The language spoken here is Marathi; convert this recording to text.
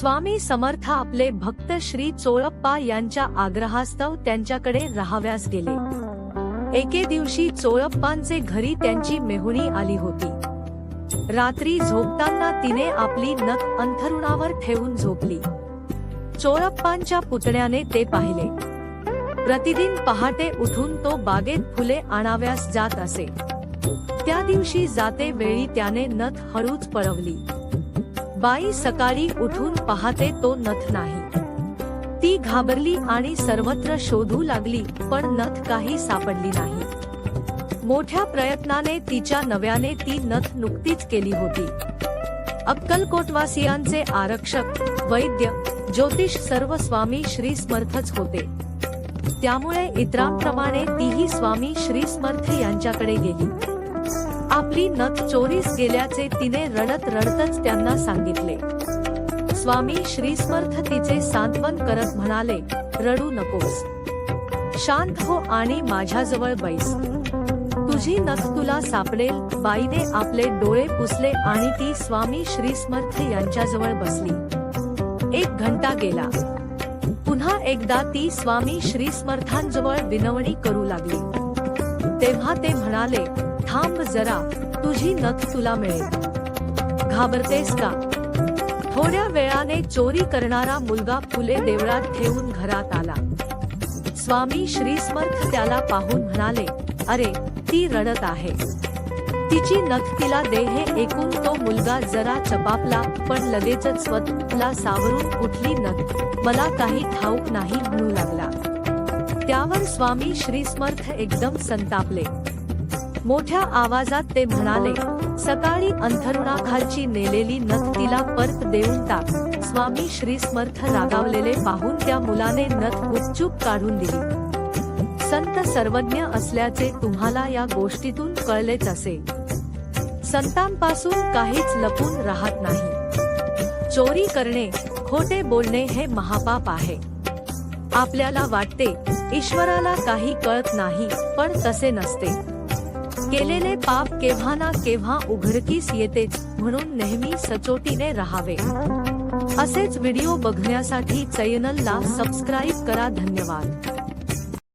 स्वामी समर्थ आपले भक्त श्री चोळप्पा यांच्या आग्रहास्तव त्यांच्याकडे राहाव्यास गेले. एके दिवशी चोळप्पांचे घरी त्यांची मेहुणी आली होती. रात्री झोपताना तिने आपली नथ अंथरुणावर ठेवून झोपली. चोळप्पांच्या पुतण्याने ते पाहिले. प्रतिदिन पहाटे उठून तो बागेत फुले आणाव्यास जात असे. त्या दिवशी जाते वेळी त्याने नथ हळूच पळवली. बाई सकाळी उठून पाहते तो नथ नाही. ती घाबरली आणि सर्वत्र शोधू लागली पण नथ काही सापडली नाही. मोठ्या प्रयत्नाने तिच्या नव्याने ती नथ नुकतीच केली होती. अक्कलकोटवासियांचे आरक्षक वैद्य ज्योतिष सर्व स्वामी श्री समर्थच होते. त्यामुळे इतरांप्रमाणे तीही स्वामी श्री समर्थ यांच्याकडे गेली. आपली नथ चोरीस गेल्याचे तिने रडत रडतच त्यांना सांगितले. स्वामी श्रीसमर्थ तिचे सांत्वन करत म्हणाले रडू नकोस. शांत हो आणि माझ्याजवळ बैस. तुझी नथ तुला सापडेल बाईने आपले डोळे पुसले आणि ती स्वामी श्रीस्मर्थ यांच्याजवळ बसली. एक घंटा गेला. पुन्हा एकदा ती स्वामी श्रीस्मर्थांजवळ विनवणी करू लागली. तेव्हा ते म्हणाले थांब जरा तुझी नथ तुला मिळेल. घाबरतेस का? थोड्या वेळाने चोरी करणारा मुलगा फुले देवळात ठेवून घरात आला. स्वामी श्रीस्मर्थ त्याला पाहून म्हणाले अरे ती रडत आहे. तिची नथ तिला दे हे ऐकून तो मुलगा जरा चपापला पण लगेचच स्वतःला सावरून कुठली नथ. मला काही ठाऊक नाही म्हणू लागला. त्यावर स्वामी श्रीस्मर्थ एकदम संतापले. मोठ्या आवाजात ते म्हणाले सकाळी अंथरुणाखालची नेलेली नथ तिला परत देऊन टाक. स्वामी श्री समर्थ रागावलेले पाहून त्या मुलाने नथ गुपचूप काढून दिली. संत सर्वज्ञ असल्याचे तुम्हाला या गोष्टीतून कळलेच असे. संतांपासून काहीच लपून राहत नाही. चोरी करणे खोटे बोलणे हे महापाप आहे. आपल्याला वाटते ईश्वराला काही कळत नाही पण तसे नसते. केलेले पाप केव्हा ना केव्हा उघडकीस येतेच म्हणून नेहमी सचोटीने राहावे. असेच व्हिडिओ बघण्यासाठी चॅनलला सबस्क्राईब करा धन्यवाद.